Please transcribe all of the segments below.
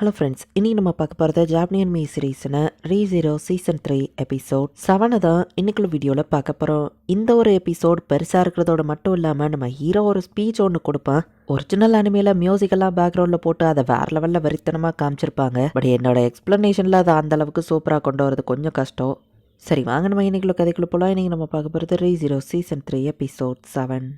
Hello friends இனி நம்ம பார்க்க போகிறது ஜாப்னியன் மீ சீரீஸ்னு Re Zero season three episode செவனை தான் இன்னைக்குள்ள வீடியோவில் பார்க்க போகிறோம் இந்த ஒரு எபிசோட் பெருசாக இருக்கிறதோட மட்டும் இல்லாமல் நம்ம ஹீரோ ஒரு ஸ்பீச் ஒன்று கொடுப்பான். ஒரிஜினல் அனிமையில் மியூசிக்கெல்லாம் பேக்ரவுண்டில் போட்டு அதை வேற லெவலில் வெறித்தனமாக காமிச்சிருப்பாங்க. பட் என்னோட எக்ஸ்ப்ளனேஷனில் அதை அந்த அளவுக்கு சூப்பராக கொண்டு வரது கொஞ்சம் கஷ்டம். சரி வாங்க நம்ம இன்னைக்குள்ள கதைக்குள்ள போகலாம் இன்னைக்கு நம்ம பார்க்க போகிறது Re Zero season three episode seven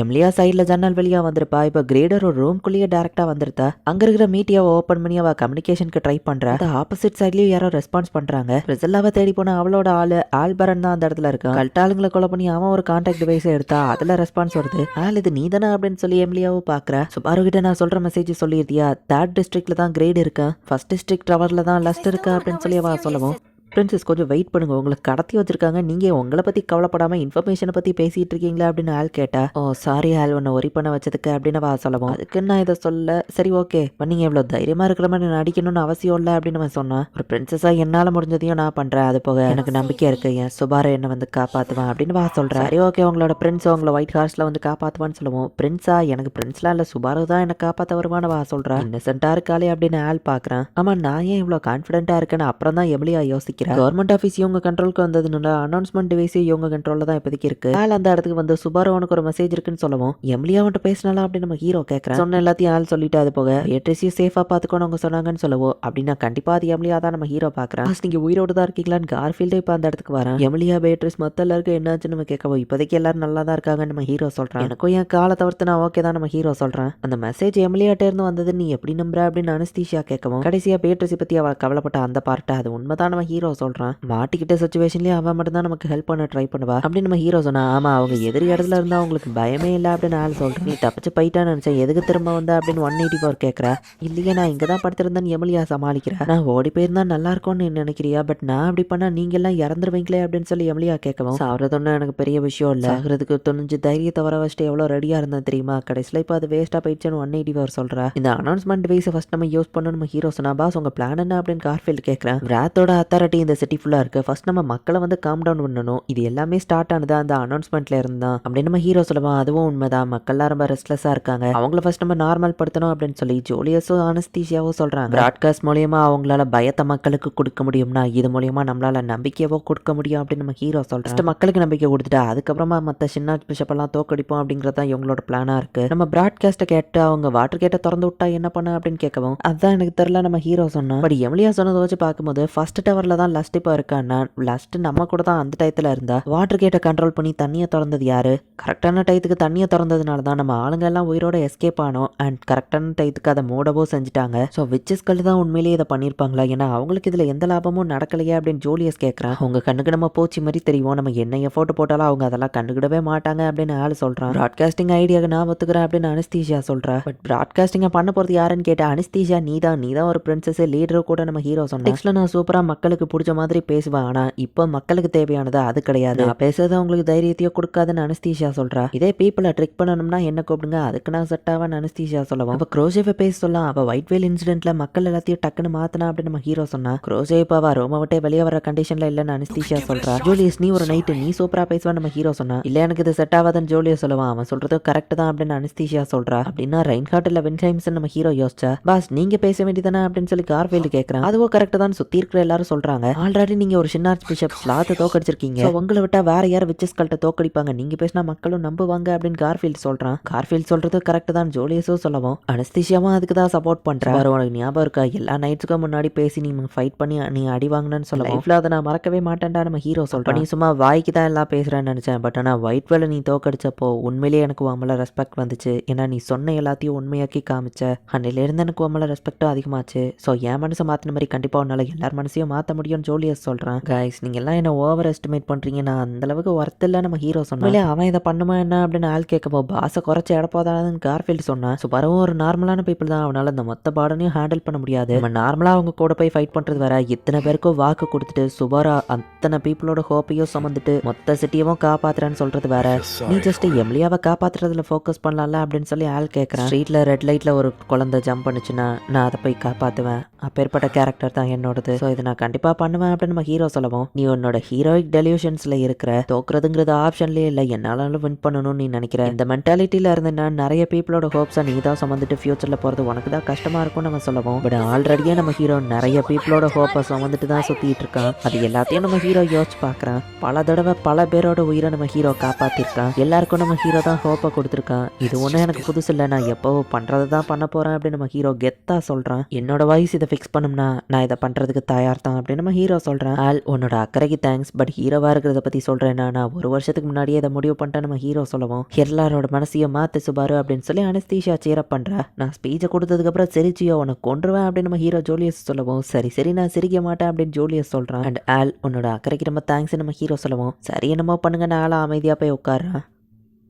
Emilia சைடில் ஜன்னல் வழியாக வந்திருப்பா. இப்போ கிரேடர் ஒரு ரூம்குள்ளேயே டேரெக்டாக வந்திருத்தா அங்கே இருக்கிற மீட்டியாவை ஓப்பன் பண்ணி அவள் கம்யூனிகேஷனுக்கு ட்ரை பண்ணுறா அது ஆப்போசிட் சைட்லேயும் யாரோ ரெஸ்பான்ஸ் பண்ணுறாங்க ரிசல்லாவை தேடி போன அவளோட ஆள் ஆல்பரன் தான் அந்த இடத்துல இருக்கான். கல்ட்டாளுங்களை கொலை பண்ணி அவன் ஒரு கான்டாக்ட் டிவைஸ் எடுத்தா அதில் ரெஸ்பான்ஸ் வருது. ஆள் இது நீ தானே அப்படின்னு சொல்லி எம்லியாவும் பார்க்குறா சுபாரு கிட்ட நான் சொல்கிற மெசேஜ் சொல்லியிருந்தியா? தேர்ட் டிஸ்ட்ரிக்ட்ல தான் கிரேட் இருக்கேன் ஃபர்ஸ்ட் டிஸ்ட்ரிக்ட் டவரில் தான் லஸ்ட் இருக்கா அப்படின்னு சொல்லி அவள் சொல்லவும் பிரின்சஸ் கொஞ்சம் வெயிட் பண்ணுங்க. உங்களை கடத்தி வச்சிருக்காங்க. நீங்க உங்களை பத்தி கவலைப்படாம இன்ஃபர்மேஷனை பத்தி பேசிட்டு இருக்கீங்களா அப்படின்னு ஆள் கேட்டா ஓ சாரி ஆள் உன்னை ஒரி பண்ண வச்சதுக்கு அப்படின்னு வா சொல்லவும். அதுக்கு நான் இதை சொல்ல? சரி ஓகே நீங்க இவ்வளவு தைரியமா இருக்கிற மாதிரி நான் நடிக்கணும்னு அவசியம் இல்லை அப்படின்னு அவன் சொன்னான் ஒரு பிரின்சஸா என்னால முடிஞ்சதையும் நான் பண்றேன். அது போக எனக்கு நம்பிக்கை இருக்கு. என் சுபார என்ன வந்து காப்பாத்துவான் அப்படின்னு வா சொல்றேன் சரி ஓகே உங்களோட பிரின்ஸ் உங்களை ஒயிட் ஹார்ஸ்ல வந்து காப்பாத்துவான்னு சொல்லுவோம். பிரின்ஸா எனக்கு பிரின்ஸ்லாம் இல்ல. சுபாரு தான் என்ன காப்பாத்த வருவான்னு வா சொல்றேன் இன்னசென்ட்டா இருக்காளே அப்படின்னு ஆள் பாக்குறேன். ஆமா நான் ஏன் இவ்வளவு கான்பிடென்ட்டா இருக்கேன்னு? அப்புறம் தான் எம்லியா யோசிக்கிறேன் கவர்மெண்ட் ஆஃபீஸ் இவங்க கண்ட்ரோலுக்கு வந்ததுனால அனௌன்ஸ்மெண்ட் டிவைஸ் இவங்க கண்ட்ரோல்ல தான் இப்போதைக்கு இருக்கு. ஆள் அந்த இடத்துக்கு வந்து சுபாரு உனக்கு ஒரு மெசேஜ் இருக்குன்னு சொல்லவும் எம்லியா அவன்கிட்ட பேசினாலும் அப்படின்னு நம்ம ஹீரோ கேட்கறேன் சொன்ன எல்லாத்தையும் ஆள் சொல்லிட்டு அது போக பேட்ரிஸையும் சேஃபா பாத்துக்கணும் அவங்க சொன்னாங்கன்னு சொல்லவோ? அப்படின்னா கண்டிப்பா அது எம்லியா தான் நம்ம ஹீரோ பாக்குறேன். நீங்க உயிரோடு தான் இருக்கீங்களான்னு கார்ஃபீல்டே இப்போ அந்த இடத்துக்கு வரேன். எம்லியா பேட்ரிஸ் மத்த எல்லாருக்கும் என்னாச்சுன்னு நம்ம கேட்கவோ இப்போதைக்கு எல்லாரும் நல்லா தான் இருக்காங்கன்னு நம்ம ஹீரோ சொல்றேன். எனக்கும் என் காலை தவிர்த்து நான் ஓகே தான் நம்ம ஹீரோ சொல்றேன். அந்த மெசேஜ் எம்லியாட்டே இருந்து வந்தது நீ எப்படி நம்புற அப்படின்னு அனஸ்தீஷியா கேட்கவும் கடைசியா பேட்ரிஸை பத்தி அவ கவலைப்பட்ட அந்த பார்ட்டை அது உண்மைதான் நம்ம ஹீரோ சொல்றான் மாட்டிக்கிட்ட சுச்சுவேஷன்லேயே அவன் மட்டும் தான் நமக்கு ஹெல்ப் பண்ண ட்ரை பண்ணுவா. அப்படின்னு நம்ம ஹீரோ சொன்னா ஆமா அவங்க எதிரி இடத்துல இருந்தா அவங்களுக்கு பயமே இல்லை அப்படின்னு ஆள் சொல்றேன். நீ தப்பிச்சு போயிட்டான்னு நினைச்சேன் எதுக்கு திரும்ப வந்தா? அப்படின்னு ஒன் எயிட்டி ஃபோர் கேட்குறா இல்லையே நான் இங்கே தான் படுத்திருந்தேன்னு எமலியா சமாளிக்கிறேன் நான் ஓடி போயிருந்தா நல்லா இருக்கும்னு நினைக்கிறியா? பட் நான் அப்படி பண்ணால் நீங்க எல்லாம் இறந்துருவீங்களே அப்படின்னு சொல்லி எமலியா கேட்கவும் சாவறது ஒன்றும் எனக்கு பெரிய விஷயம் இல்லை. சாகிறதுக்கு துணிஞ்சு தைரியத்தை வர வச்சுட்டு எவ்வளோ ரெடியா இருந்தேன் தெரியுமா? கடைசியில் இப்போ அது வேஸ்ட்டாக போயிடுச்சுன்னு ஒன் எயிட்டி ஃபோர் சொல்கிறா இந்த அனௌன்ஸ்மெண்ட் டிவைஸ் ஃபஸ்ட் நம்ம யூஸ் பண்ணணும் நம்ம ஹீரோ சொன்னா பாஸ் உங்க பிளான் என்ன? அப்படின்னு கார்ஃபீல்ட் கேட்கறேன் ராத்தோட அத்தாரிட்டி இந்த சிட்டி ஃபுல்லாக இருக்குது ஃபஸ்ட் நம்ம மக்களை வந்து காம் டவுன் பண்ணணும். இது எல்லாமே ஸ்டார்ட் ஆனது அந்த அனௌன்ஸ்மெண்ட்ல இருந்தான். அப்படின்னு நம்ம ஹீரோ சொல்லுவான் அதுவும் உண்மைதான். மக்கள்லாம் ரொம்ப ரெஸ்ட்லெஸ்ஸாக இருக்காங்க. அவங்கள ஃபஸ்ட் நம்ம நார்மல் படுத்தணும் அப்படின்னு சொல்லி ஜோலியஸும் அனஸ்தீஷியாவும் சொல்கிறாங்க பிராட்காஸ்ட் மூலியமா அவங்களால பயத்தை மக்களுக்கு கொடுக்க முடியும்னா இது மூலியமா நம்மளால நம்பிக்கையவோ கொடுக்க முடியும் அப்படின்னு நம்ம ஹீரோ சொல்றோம் மக்களுக்கு நம்பிக்கை கொடுத்துட்டு அதுக்கப்புறமா மற்ற சின்ன பிஷப்பெல்லாம் தோக்கடிப்போம் அப்படிங்கிறது தான் இவங்களோட பிளானாக இருக்குது நம்ம பிராட்காஸ்ட்டை கேட்டு அவங்க வாட்டர் கேட்டை திறந்து விட்டா என்ன பண்ண அப்படின்னு கேட்கவும் அதுதான் எனக்கு தெரியல நம்ம ஹீரோ சொன்னோம் பட் எம்லியா சொன்னதை வச்சு பார்க்கும்போது ஃபர்ஸ்ட் டவரில் தான் லஸ்ட் இப்போ இருக்கான்னா லஸ்ட் நம்ம கூட தான் அந்த டயத்தில் இருந்தா. வாட்டர் கேட்டை கண்ட்ரோல் பண்ணி தண்ணியை திறந்தது யாரு? கரெக்டான டயத்துக்கு தண்ணியை திறந்ததுனால தான் நம்ம ஆளுங்க எல்லாம் உயிரோட எஸ்கேப் ஆனோம். அண்ட் கரெக்டான டயத்துக்கு அதை மூடவோ செஞ்சுட்டாங்க. ஸோ விச்சஸ்கள் தான் உண்மையிலேயே இதை பண்ணியிருப்பாங்களா? ஏன்னா அவங்களுக்கு இதில் எந்த லாபமும் நடக்கலையே அப்படின்னு ஜூலியஸ் கேட்குறான் அவங்க கண்ணுக்கு நம்ம போச்சு மாதிரி தெரியும். நம்ம என்ன எஃபோர்ட் போட்டாலும் அவங்க அதெல்லாம் கண்டுக்கிடவே மாட்டாங்க அப்படின்னு ஆள் சொல்றான். ப்ராட்காஸ்டிங் ஐடியாக்கு நான் ஒத்துக்கிறேன் அப்படின்னு அனஸ்தீஷியா சொல்றா. பட் ப்ராட்காஸ்டிங்கை பண்ண போகிறது யாருன்னு கேட்டால் அனஸ்தீஷியா நீ தான் நீ தான் ஒரு பிரின்சஸ் லீடர் கூட நம்ம ஹீரோ சொன்னேன். நெக்ஸ்ட்ல நான் சூப்பராக மக்களுக்கு பிடிச்ச மாதிரி பேசுவேன் ஆனா இப்போ மக்களுக்கு தேவையானது அது கிடையாது. நான் பேசுறது அவங்களுக்கு தைரியத்தையோ கொடுக்காதுன்னு அனஸ்தீஷியா சொல்றா. இதே பீப்புளை ட்ரிக் பண்ணணும்னா என்ன கூப்பிடுங்க? அதுக்கு நான் செட் ஆவேன் அனஸ்தீஷியா சொல்லவும் அப்ப க்ரோஷேவை பேச சொல்லலாம். அவ ஒயிட் வேல் இன்சிடென்ட்ல மக்கள் எல்லாத்தையும் டக்குன்னு மாத்தினா அப்படின்னு நம்ம ஹீரோ சொன்னா க்ரோஷே இப்போ ரோம விட்டே வெளியே வர கண்டிஷன்ல இல்லைன்னு அனஸ்தீஷியா சொல்றா. ஜூலியஸ் நீ ஒரு நைட்டு நீ சூப்பரா பேசுவா நம்ம ஹீரோ சொன்னா இல்ல எனக்கு இது செட் ஆகாதுன்னு ஜூலியஸ் சொல்லுவான். அவன் சொல்றது கரெக்ட் தான் அப்படின்னு அனஸ்தீஷியா சொல்றா. அப்படின்னா ரெயின்ஹார்ட் இல்ல வின்ஹைம்ஸ் நம்ம ஹீரோ யோசிச்சா பாஸ் நீங்க பேச வேண்டியதானே அப்படின்னு சொல்லி கார்ஃபீல்டு கேட்கறான் அதுவும் கரெக்ட் தான் சுத்தி இருக்கிற எல்லாரும் சொல்றாங்க. ஆல்ரெடி நீங்க ஒரு சின்ன பிஷப் ஸ்லாத்தை தோக்கடிச்சிருக்கீங்க. உங்களை விட்டா வேற யார் விச்சஸ்கள்ட்ட தோக்கடிப்பாங்க. நீங்க பேசினா மக்களும் நம்புவாங்க அப்படின்னு கார்ஃபீல்ட் சொல்றான். கார்ஃபீல்ட் சொல்றது கரெக்ட் தான் ஜோலியஸும் சொல்லவும். அனஸ்தீஷியாவும் அதுக்கு தான் சப்போர்ட் பண்றேன் பாரு, உனக்கு ஞாபகம் இருக்கா? எல்லா நைட்ஸுக்கும் முன்னாடி பேசி நீ ஃபைட் பண்ணி நீ அடி வாங்கினு சொல்ல லைஃப்ல அதை நான் மறக்கவே மாட்டேன்டா நம்ம ஹீரோ சொல்றேன். நீ சும்மா வாய்க்கு தான் எல்லாம் பேசுறேன்னு நினைச்சேன். பட் ஆனா ஒயிட் வேலை நீ தோக்கடிச்சப்போ உண்மையிலேயே எனக்கு உன் ரெஸ்பெக்ட் வந்துச்சு. ஏன்னா நீ சொன்ன எல்லாத்தையும் உண்மையாக்கி காமிச்ச. அன்னையில இருந்து எனக்கு உன் ரெஸ்பெக்டும் அதிகமாச்சு. ஸோ என் மனசை மாத்தின மாதிரி கண்டிப்பா உன்னால எல்லார் மனசையும் மாத்த முடியும்னு ஜோலியஸ் சொல்றேன். கைஸ் நீங்க எல்லாம் என்ன ஓவர் எஸ்டிமேட் பண்றீங்க. நான் அந்த அளவுக்கு ஒர்த் இல்ல நம்ம ஹீரோ சொன்னாலே அவன் இதை பண்ணுமா என்ன அப்படின்னு ஆள் கேட்கப்போ பாச குறைச்சி இடப்போதானு கார்ஃபீல்ட் சொன்னான். ஸோ பரவும் ஒரு நார்மலான பீப்புள் தான். அவனால அந்த மொத்த பாடனையும் ஹேண்டில் பண்ண முடியாது. நம்ம நார்மலா அவங்க கூட போய் ஃபைட் பண்றது வேற. இத்தனை பேருக்கும் வாக்கு கொடுத்துட்டு சுபாரா அத்தனை பீப்புளோட ஹோப்பையும் சுமந்துட்டு மொத்த சிட்டியவும் காப்பாத்துறேன்னு சொல்றது வேற. நீ ஜஸ்ட் எம்லியாவை காப்பாத்துறதுல ஃபோக்கஸ் பண்ணலாம்ல அப்படின்னு சொல்லி ஆள் கேட்கறேன் ஸ்ட்ரீட்ல ரெட் லைட்ல ஒரு குழந்தை ஜம்ப் பண்ணுச்சுன்னா நான் அதை போய் காப்பாத்துவேன். அப்பேற்பட்ட கேரக்டர் தான் என்னோடது. ஸோ இதை நான் கண்டிப்பா பண்ணுவேன் அப்படின்னு நம்ம ஹீரோ சொல்லவும் நீ உன்னோட ஹீரோயிக் டெலியூஷன்ஸ்ல இருக்கிற தோக்குறதுங்கிறது ஆப்ஷன்லயே இல்லை என்னாலும் வின் பண்ணணும்னு நீ நினைக்கிற. இந்த மென்டாலிட்டியில இருந்தேன்னா நிறைய பீப்புளோட ஹோப்ஸை நீ தான் சுமந்துட்டு ஃபியூச்சர்ல போறது உனக்கு தான் கஷ்டமா இருக்கும் நம்ம சொல்லவும். பட் ஆல்ரெடியே நம்ம ஹீரோ நிறைய பீப்புளோட ஹோப்பை சுமந்துட்டு தான் சுத்திட்டு இருக்கான். அது எல்லாத்தையும் நம்ம ஹீரோ யோசிச்சு பாக்குறான். பல தடவை பல பேரோட உயிரை நம்ம ஹீரோ காப்பாத்திருக்கான். எல்லாருக்கும் நம்ம ஹீரோ தான் ஹோப்பை கொடுத்துருக்கான். இது ஒன்றும் எனக்கு புதுசு இல்லை. நான் எப்போ பண்றதை தான் பண்ண போறேன் அப்படின்னு நம்ம ஹீரோ கெத்தா சொல்றான். என்னோட வாய்ஸ் இதை ஃபிக்ஸ் பண்ணும்னா நான் இதை பண்றதுக்கு தயார் தான் அப்படின்னு நம்ம ஹீரோ சொல்கிறேன் ஆல் உன்னோட அக்கறைக்கு தேங்க்ஸ் பட் ஹீரோவா இருக்கிறத பற்றி சொல்றேன்னா நான் ஒரு வருஷத்துக்கு முன்னாடியே இதை முடிவு பண்ணிட்டேன் நம்ம ஹீரோ சொல்லவும். எல்லாரோட மனசையும் மாத்து சுபாரு அப்படின்னு சொல்லி அனஸ்தீஷா சேரப் பண்ணுறா நான் ஸ்பீச்சை கொடுத்ததுக்கப்புறம் சிரிச்சியோ உனக்கு கொண்டுருவேன் அப்படின்னு நம்ம ஹீரோ ஜோலியஸ் சொல்லவும். சரி சரி நான் சிரிக்க மாட்டேன் அப்படின்னு ஜோலியஸ் சொல்கிறேன் அண்ட் ஆல் உன்னோட அக்கறைக்கு நம்ம தேங்க்ஸ் நம்ம ஹீரோ சொல்லவும். சரி என்னமோ பண்ணுங்க நான் ஆளா அமைதியாக போய் உட்கார்றான்.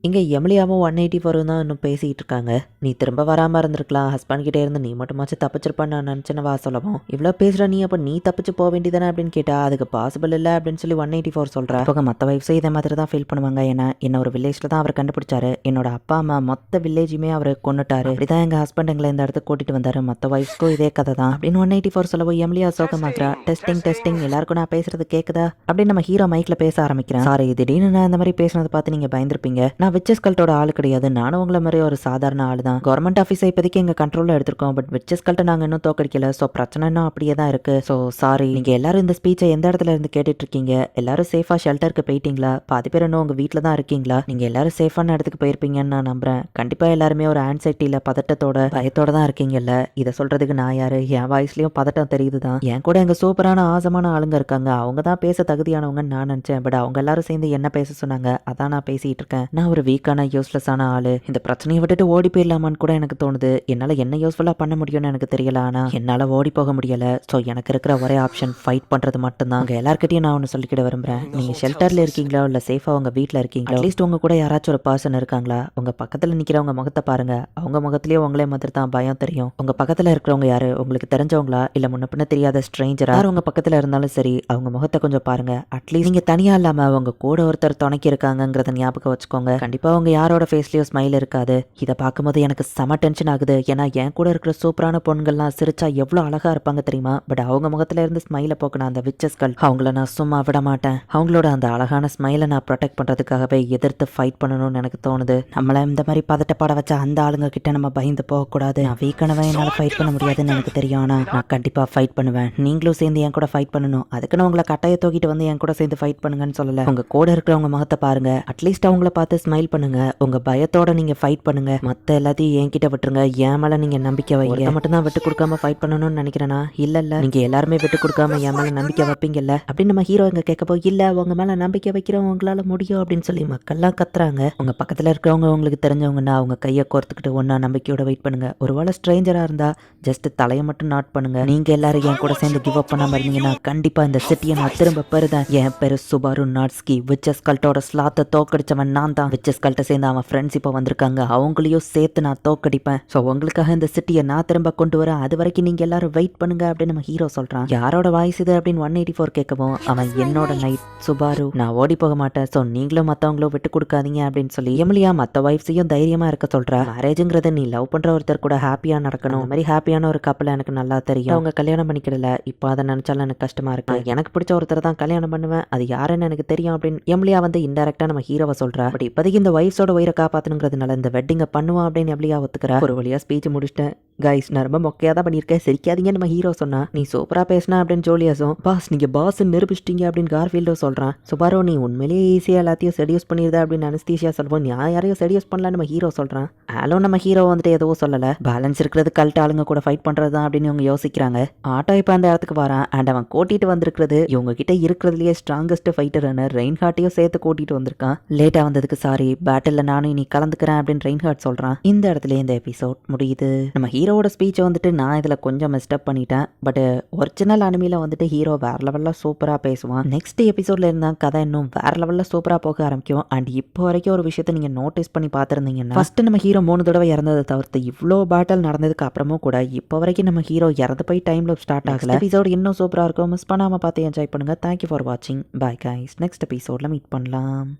இங்கே எம்லியாவும் ஒன் எயிட்டி ஃபோரும் தான் இன்னும் பேசிகிட்டு இருக்காங்க. நீ திரும்ப வராமல் இருந்திருக்கலாம். ஹஸ்பண்ட் கிட்டே இருந்து நீ மட்டுமாச்சும் தப்பிச்சிருப்பான்னு நான் நினச்சேன்னு வா சொல்லவும். இவ்வளோ பேசுகிற நீ அப்போ நீ தப்பிச்சு போக வேண்டியதானே அப்படின்னு கேட்டா அதுக்கு பாசிபிள் இல்லை அப்படின்னு சொல்லி ஒன் எயிட்டி ஃபோர் சொல்கிறேன் இப்போ மற்ற வைஃப்ஸும் இதே மாதிரி தான் ஃபீல் பண்ணுவாங்க. ஏன்னா என்ன ஒரு வில்லேஜில் தான் அவர் கண்டுபிடிச்சாரு. என்னோட அப்பா அம்மா மொத்த வில்லேஜுமே அவர் கொண்டுட்டாரு அப்படி தான் எங்கள் ஹஸ்பண்ட் எங்களை இந்த இடத்துக்கு கூட்டிட்டு வந்தார். மற்ற வைஃப்ஸ்க்கும் இதே கதை தான். அப்படின்னு ஒன் எயிட்டி ஃபோர் சொல்லவும் எம்லியா சோகமாக்குறா. டெஸ்டிங் டெஸ்டிங் எல்லாருக்கும் நான் பேசுறது கேட்குதா அப்படின்னு நம்ம ஹீரோ மைக்கில் பேச ஆரம்பிக்கிறேன். சாரி திடீர்னு நான் இந்த மாதிரி பேசுனதை பார்த்து நீங்கள் பயந்துருப்பீங்க. நான் விச்சஸ் கல்ட்டோட ஆள் கிடையாது. நானும் உங்களை மாதிரி ஒரு சாதாரண ஆள் தான் கவர்மெண்ட் ஆஃபீஸை இப்போதைக்கு எங்கள் கண்ட்ரோலில் எடுத்திருக்கோம். பட் விச்சஸ் கல்ட்டை நாங்கள் இன்னும் தோக்கடிக்கல. ஸோ பிரச்சனை இன்னும் அப்படியே தான் இருக்கு. ஸோ சாரி நீங்கள் எல்லாரும் இந்த ஸ்பீச்சை எந்த இடத்துல இருந்து கேட்டுட்டு இருக்கீங்க எல்லாரும் சேஃபாக ஷெல்டருக்கு போயிட்டீங்களா? பாதி பேர் இன்னும் உங்கள் வீட்டில் தான் இருக்கீங்களா? நீங்கள் எல்லாரும் சேஃபான இடத்துக்கு போயிருப்பீங்கன்னு நான் நம்புறேன். கண்டிப்பாக எல்லாருமே ஒரு ஆன்சைட்டியில் பதட்டத்தோட பயத்தோட தான் இருக்கீங்கல்ல? இதை சொல்றதுக்கு நான் யாரு? என் வாய்ஸ்லயும் பதட்டம் தெரியுது தான் என் கூட எங்க சூப்பரான ஆசமான ஆளுங்க இருக்காங்க. அவங்க தான் பேச தகுதியானவங்கன்னு நான் நினைச்சேன். பட் அவங்க எல்லாரும் சேர்ந்து என்ன பேச சொன்னாங்க? அதான் நான் பேசிட்டு இருக்கேன். நான் ஒரு வீக்கான யூஸ்லெஸ்ஸான ஆளு. இந்த பிரச்சனையை விட்டுட்டு ஓடி போயிடலாமான்னு கூட எனக்கு தோணுது. என்னால என்ன யூஸ்ஃபுல்லா பண்ண முடியும்னு எனக்கு தெரியல. ஆனா என்னால ஓடி போக முடியல. ஸோ எனக்கு இருக்கிற ஒரே ஆப்ஷன் ஃபைட் பண்றது மட்டும்தான். உங்க எல்லார்கிட்டயும் நான் ஒன்று சொல்லிக்கிட விரும்புறேன். நீங்க ஷெல்டர்ல இருக்கீங்களா? இல்ல சேஃபா உங்க வீட்ல இருக்கீங்களா? அட்லீஸ்ட் உங்க கூட யாராச்சும் ஒரு பர்சன் இருக்காங்களா? உங்க பக்கத்துல நிக்கிறவங்க முகத்தை பாருங்க. அவங்க முகத்திலேயே உங்களே மாதிரி தான் பயம் தெரியும். உங்க பக்கத்துல இருக்கிறவங்க யாரு? உங்களுக்கு தெரிஞ்சவங்களா? இல்ல முன்ன பின்ன தெரியாத ஸ்ட்ரேஞ்சரா யார் உங்க பக்கத்துல இருந்தாலும் சரி அவங்க முகத்தை கொஞ்சம் பாருங்க. அட்லீஸ்ட் நீங்க தனியா இல்லாம அவங்க கூட ஒருத்தர் துணைக்கி இருக்காங்கங்கிறத ஞாபகம் வச்சுக்கோங்க. கண்டிப்பாக அவங்க யாரோட ஃபேஸ்லேயும் ஸ்மைல் இருக்காது. இதை பார்க்கும்போது எனக்கு செம டென்ஷன் ஆகுது. ஏன்னா என் கூட இருக்கிற சூப்பரான பொண்கள்லாம் சிரிச்சா எவ்வளோ அழகாக இருப்பாங்க தெரியுமா? பட் அவங்க முகத்துல இருந்து ஸ்மைலை போக்கின அந்த விச்சஸ்கள் அவங்கள நான் சும்மா விட மாட்டேன். அவங்களோட அந்த அழகான ஸ்மைலை நான் ப்ரொடெக்ட் பண்ணுறதுக்காகவே எதிர்த்து ஃபைட் பண்ணணும்னு எனக்கு தோணுது. நம்மளை இந்த மாதிரி பதட்டப்பட வச்ச அந்த ஆளுங்க கிட்ட நம்ம பயந்து போகக்கூடாது நான் வீக்கானவன் என்னால் ஃபைட் பண்ண முடியாதுன்னு எனக்கு தெரியும். ஆனால் நான் கண்டிப்பாக ஃபைட் பண்ணுவேன். நீங்களும் சேர்ந்து என் கூட ஃபைட் பண்ணணும். அதுக்குன்னு உங்களை கட்டாய தூக்கிட்டு வந்து என் கூட சேர்ந்து ஃபைட் பண்ணுங்கன்னு சொல்லலை. உங்கள் கூட இருக்கிறவங்க முகத்தை பாருங்க. அட்லீஸ்ட் அவங்கள பார்த்து ஸ்மைல் பண்ணுங்க. உங்க பயத்தோட நீங்க ஃபைட் பண்ணுங்க. மத்த எல்லாத்தையும் என்கிட்ட விட்டுருங்க. என் மேல நீங்க நம்பிக்கை வைங்க. மட்டும் தான் விட்டு கொடுக்காம ஃபைட் பண்ணணும்னு நினைக்கிறேனா? இல்ல இல்ல. நீங்க எல்லாருமே விட்டு கொடுக்காம என் மேல நம்பிக்கை வைப்பீங்கல்ல? அப்படின்னு நம்ம ஹீரோ இங்க கேட்கப்போ இல்ல உங்க மேல நம்பிக்கை வைக்கிறோம் உங்களால முடியும். அப்படின்னு சொல்லி மக்கள்லாம் கத்துறாங்க. உங்க பக்கத்துல இருக்கிறவங்க உங்களுக்கு தெரிஞ்சவங்கன்னா அவங்க கையை கோர்த்துக்கிட்டு ஒன்னா நம்பிக்கையோட வெயிட் பண்ணுங்க. ஒருவேளை ஸ்ட்ரேஞ்சரா இருந்தா ஜஸ்ட் தலையை மட்டும் நாட் பண்ணுங்க. நீங்க எல்லாரும் என் கூட சேர்ந்து கிவ் அப் பண்ணாம இருந்தீங்கன்னா கண்டிப்பா இந்த சிட்டியை நான் திரும்ப பெறுதேன். என் பேரு சுபாரு நாட்ஸ்கி விச்சஸ் கல்ட்டோட ஸ்லாத்தை தோக்கடிச்சவன் நான் தான். விச்சஸ் கல்ட்டை சேர்ந்து அவன் ஃப்ரெண்ட்ஸ் இப்போ வந்திருக்காங்க. அவங்களையும் சேர்த்து நான் தோக்கடிப்பேன். ஸோ உங்களுக்காக இந்த சிட்டியை நான் திரும்ப கொண்டு வரேன். அது வரைக்கும் நீங்க எல்லாரும் வெயிட் பண்ணுங்க அப்படின்னு நம்ம ஹீரோ சொல்றான். யாரோட வாய்ஸ் இது அப்படின்னு ஒன் எயிட்டி ஃபோர் கேட்கவும் அவன் என்னோட நைட் சுபாரு நான் ஓடி போக மாட்டேன். ஸோ நீங்களும் மற்றவங்களும் விட்டு கொடுக்காதீங்க அப்படின்னு சொல்லி எம்லியா மற்ற வைஃப்ஸையும் தைரியமா இருக்க சொல்றா. மேரேஜுங்கிறது நீ லவ் பண்ற ஒருத்தர் கூட ஹாப்பியா நடக்கணும். மாதிரி ஹாப்பியான ஒரு கப்பல் எனக்கு நல்லா தெரியும். அவங்க கல்யாணம் பண்ணிக்கிடல இப்போ அதை நினைச்சாலும் எனக்கு கஷ்டமா இருக்கு. எனக்கு பிடிச்ச ஒருத்தர் தான் கல்யாணம் பண்ணுவேன். அது யாருன்னு எனக்கு தெரியும் அப்படின்னு எம்லியா வந்து இன்டெரக்டா நம்ம ஹீரோவை சொல்றா. பட் இப்போதைக்கு இந்த ஒய்ஃப்ஸோட உயிரை காப்பாற்றணுங்கிறதுனால இந்த வெட்டிங்கை பண்ணுவான் அப்படின்னு எப்படியா ஒத்துக்கிறா? ஒரு வழியா ஸ்பீச் முடிச்சிட்டேன். கைஸ் நான் ரொம்ப மொக்கையாக தான் பண்ணியிருக்கேன். சிரிக்காதீங்க நம்ம ஹீரோ சொன்னா. நீ சூப்பராக பேசினா அப்படின்னு ஜோலியாஸும் பாஸ் நீங்கள் பாஸ் நிரூபிச்சிட்டீங்க அப்படின்னு கார்ஃபீல்டோ சொல்கிறான் சுபாரோ நீ உண்மையிலேயே ஈஸியாக எல்லாத்தையும் செடியூஸ் பண்ணிடுதா அப்படின்னு அனஸ்தீஷியா சொல்லுவோம் நான் யாரையும் செடியூஸ் பண்ணலாம் நம்ம ஹீரோ சொல்கிறான் ஆலோ நம்ம ஹீரோ வந்துட்டு எதுவும் சொல்லலை. பேலன்ஸ் இருக்கிறது கல்ட்டு ஆளுங்க கூட ஃபைட் பண்ணுறது தான் அப்படின்னு இவங்க யோசிக்கிறாங்க. ஆட்டோ இப்போ அந்த இடத்துக்கு வரான். அண்ட் அவன் கூட்டிகிட்டு வந்திருக்கிறது இவங்க கிட்ட இருக்கிறதுலேயே ஸ்ட்ராங்கஸ்ட் ஃபைட்டரான ரெயின்ஹார்ட்டையும் சேர்த்து கூட்டிட்டு வந்திருக்கான். லேட்டாக வந்ததுக்கு சாரி பேட்டில் நானும் இனி கலந்துக்கிறேன் அப்படின்னு ரெயின்ஹார்ட் சொல்கிறான் இந்த இடத்துல இந்த எபிசோட் முடியுது. நம்ம ஹீரோ ஹீரோவோட ஸ்பீச்சை வந்துட்டு நான் இதில் கொஞ்சம் மிஸ்டப் பண்ணிட்டேன். பட் ஒரிஜினல் அனிமியில் வந்துட்டு ஹீரோ வேற லெவலில் சூப்பராக பேசுவான். நெக்ஸ்ட் எபிசோடில் இருந்தால் கதை இன்னும் வேற லெவலில் சூப்பராக போக ஆரம்பிக்கும். அண்ட் இப்போ வரைக்கும் ஒரு விஷயத்தை நீங்கள் நோட்டீஸ் பண்ணி பார்த்துருந்தீங்கன்னா ஃபஸ்ட்டு நம்ம ஹீரோ மூணு தடவை இறந்ததை தவிர்த்து இவ்வளோ பேட்டல் நடந்ததுக்கு அப்புறமும் கூட இப்போ வரைக்கும் நம்ம ஹீரோ இறந்து போய் டைமில் ஸ்டார்ட் ஆகல. எபிசோடு இன்னும் சூப்பராக இருக்கும். மிஸ் பண்ணாமல் பார்த்து என்ஜாய் பண்ணுங்கள் தேங்க்யூ ஃபார் வாட்சிங் பை கைஸ் நெக்ஸ்ட் எபிசோடில் மீட் பண்ணலாம்.